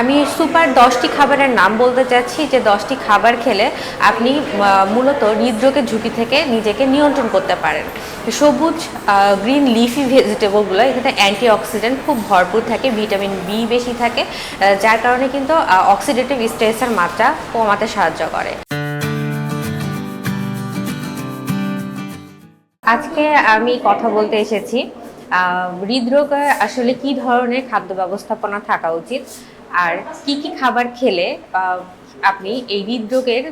আমি সুপার দশটি খাবারের নাম বলতে চাচ্ছি, যে দশটি খাবার খেলে আপনি মূলত হৃদরোগের ঝুঁকি থেকে নিজেকে নিয়ন্ত্রণ করতে পারেন। সবুজ গ্রিন লিফি ভেজিটেবলগুলো এখানে অ্যান্টি অক্সিডেন্ট খুব ভরপুর থাকে ভিটামিন বি বেশি থাকে যার কারণে কিন্তু অক্সিডেটিভ স্ট্রেসের মাত্রা কমাতে সাহায্য করে। আজকে আমি কথা বলতে এসেছি হৃদরোগে আসলে কি ধরনের খাদ্য ব্যবস্থাপনা থাকা উচিত আর কি কি খাবার খেলে আপনি এই হৃদরোগের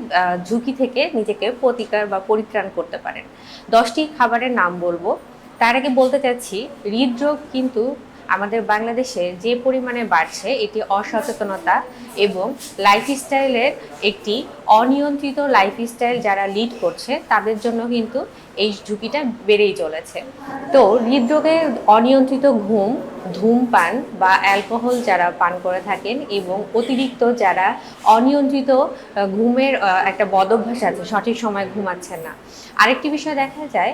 ঝুঁকি থেকে নিজেকে প্রতিকার বা পরিত্রাণ করতে পারেন। দশটি খাবারের নাম বলব। তার আগে বলতে চাচ্ছি, হৃদরোগ কিন্তু আমাদের বাংলাদেশে যে পরিমাণে বাড়ছে, এটি অসচেতনতা এবং লাইফস্টাইলের একটি অনিয়ন্ত্রিত লাইফস্টাইল যারা লিড করছে, তাদের জন্য কিন্তু এই ঝুঁকিটা বেড়েই চলেছে। তো হৃদরোগের অনিয়ন্ত্রিত ঘুম ধূমপান বা অ্যালকোহল যারা পান করে থাকেন এবং অতিরিক্ত যারা অনিয়ন্ত্রিত ঘুমের একটা বদভ্যাস আছে, সঠিক সময় ঘুমাচ্ছেন না। আরেকটি বিষয় দেখা যায়,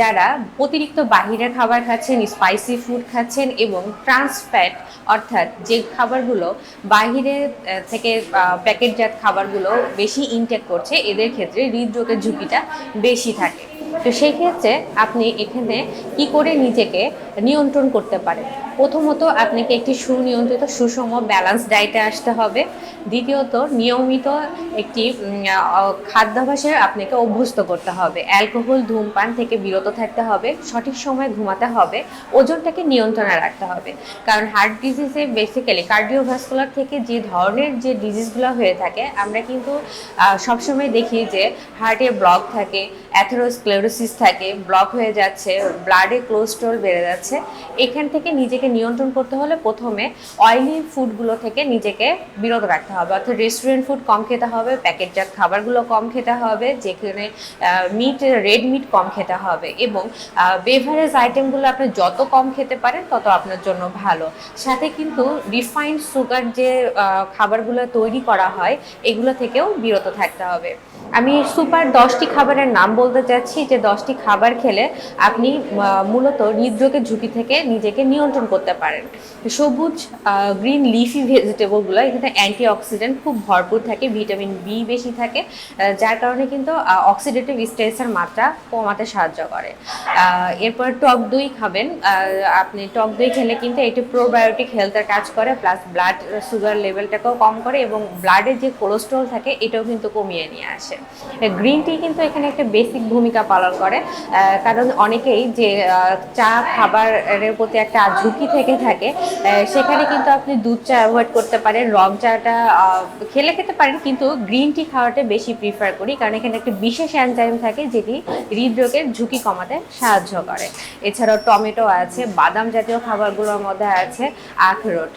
যারা অতিরিক্ত বাহিরের খাবার খাচ্ছেন স্পাইসি ফুড খাচ্ছেন এবং ট্রান্স ফ্যাট অর্থাৎ যে খাবারগুলো বাহিরে থেকে প্যাকেটজাত খাবারগুলো বেশি ইনটেক করছে, এদের ক্ষেত্রে হৃদরোগের ঝুঁকিটা বেশি থাকে। তো সেই ক্ষেত্রে আপনি এখানে কি করে নিজেকে নিয়ন্ত্রণ করতে পারেন? প্রথমত আপনাকে একটি সুনিয়ন্ত্রিত, সুষম ব্যালেন্স ডায়েটে আসতে হবে। দ্বিতীয়ত, নিয়মিত একটি খাদ্যাভ্যাসে আপনাকে অভ্যস্ত করতে হবে। অ্যালকোহল, ধূমপান থেকে বিরত থাকতে হবে, সঠিক সময় ঘুমাতে হবে, ওজনটাকে নিয়ন্ত্রণে রাখতে হবে। কারণ হার্ট ডিজিজে বেসিক্যালি কার্ডিওভাস্কুলার থেকে যে ধরনের যে ডিজিজগুলো হয়ে থাকে, আমরা কিন্তু সবসময় দেখি যে হার্টে ব্লক থাকে অ্যাথেরোস্ক্লেরোসিস থাকে ব্লক হয়ে যাচ্ছে ব্লাডে কোলেস্ট্রল বেড়ে যাচ্ছে, এখান থেকে নিজেকে নিয়ন্ত্রণ করতে হলে প্রথমে অয়েলি ফুডগুলো থেকে নিজেকে বিরত রাখতে হবে। অর্থাৎ রেস্টুরেন্ট ফুড কম খেতে হবে প্যাকেটজাত খাবারগুলো কম খেতে হবে, যেখানে মিট রেড মিট কম খেতে হবে এবং বেভারেজ আইটেমগুলো আপনি যত কম খেতে পারেন, তত আপনার জন্য ভালো। সাথে কিন্তু রিফাইন্ড সুগার যে খাবারগুলো তৈরি করা হয়, এগুলো থেকেও বিরত থাকতে হবে। আমি সুপার দশটি খাবারের নাম বলতে চাচ্ছি, যে দশটি খাবার খেলে আপনি মূলত হৃদরোগের ঝুঁকি থেকে নিজেকে নিয়ন্ত্রণ করতে পারেন। সবুজ গ্রিন লিফি ভেজিটেবলগুলো এখানে অ্যান্টি অক্সিডেন্ট খুব ভরপুর থাকে ভিটামিন বি বেশি থাকে যার কারণে কিন্তু অক্সিডেটিভ স্ট্রেসের মাত্রা কমাতে সাহায্য করে। এরপর টক দই খাবেন আপনি টক দই খেলে কিন্তু এটি প্রোবায়োটিক হেলথের কাজ করে প্লাস ব্লাড সুগার লেভেলটাকেও কম করে এবং ব্লাডে যে কোলেস্ট্রল থাকে, এটাও কিন্তু কমিয়ে নিয়ে আসে। গ্রিন টি কিন্তু এখানে একটা বেসিক ভূমিকা পালন করে। কারণ অনেকেই যে চা খাবারের প্রতি একটা ঝুঁকি থেকে থাকে সেখানে কিন্তু আপনি দুধ চা অ্যাভয়েড করতে পারেন রং চাটা খেলে খেতে পারেন, কিন্তু গ্রিন টি খাওয়াটা বেশি প্রিফার করি, কারণ এখানে একটা বিশেষ এনজাইম থাকে যেটি হৃদরোগের ঝুঁকি কমাতে সাহায্য করে। এছাড়াও টমেটো আছে, বাদাম জাতীয় খাবারগুলোর মধ্যে আছে, আখরোট।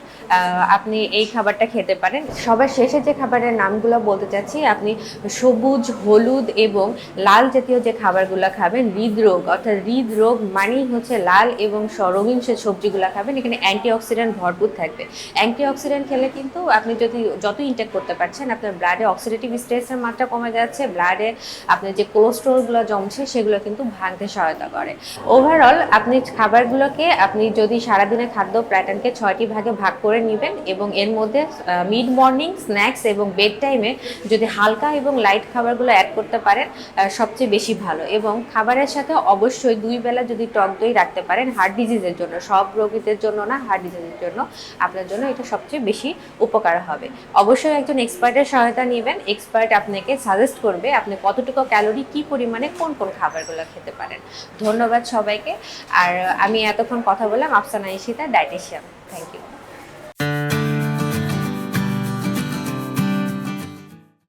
আপনি এই খাবারটা খেতে পারেন। সবার শেষে যে খাবারের নামগুলো বলতে চাচ্ছি, আপনি সবুজ, হলুদ এবং লাল জাতীয় যে খাবারগুলো খাবেন, হৃদরোগ, অর্থাৎ হৃদরোগ মানেই হচ্ছে লাল এবং রঙিন সে সবজিগুলো খাবেন। এখানে অ্যান্টিঅক্সিডেন্ট ভরপুর থাকবে। অ্যান্টিঅক্সিডেন্ট খেলে কিন্তু আপনি যদি যত ইনটেক করতে পারছেন, আপনার ব্লাডে অক্সিডেটিভ স্ট্রেসের মাত্রা কমে যাচ্ছে ব্লাডে আপনার যে কোলেস্ট্রলগুলো জমছে, সেগুলো কিন্তু ভাঙতে সহায়তা করে। ওভারঅল আপনি খাবারগুলোকে আপনি যদি সারাদিনের খাদ্য প্যাটার্নকে ছয়টি ভাগে ভাগ করে নেবেন এবং এর মধ্যে মিড মর্নিং স্ন্যাক্স এবং বেড টাইমে যদি হালকা এবং লাইট খাবারগুলো অ্যাড করতে পারেন সবচেয়ে বেশি ভালো। এবং খাবারের সাথে অবশ্যই দুই বেলা যদি টক দই রাখতে পারেন হার্ট ডিজিজের জন্য, সব রোগীদের জন্য না হার্ট ডিজিজের জন্য আপনার জন্য এটা সবচেয়ে বেশি উপকার হবে। অবশ্যই একজন এক্সপার্টের সহায়তা নেবেন। এক্সপার্ট আপনাকে সাজেস্ট করবে আপনি কতটুকু ক্যালোরি কি পরিমাণে কোন কোন খাবারগুলো খেতে পারেন। ধন্যবাদ সবাইকে। আর আমি এতক্ষণ কথা বললাম, আফসানা ইশিতা ডায়েটিশিয়ান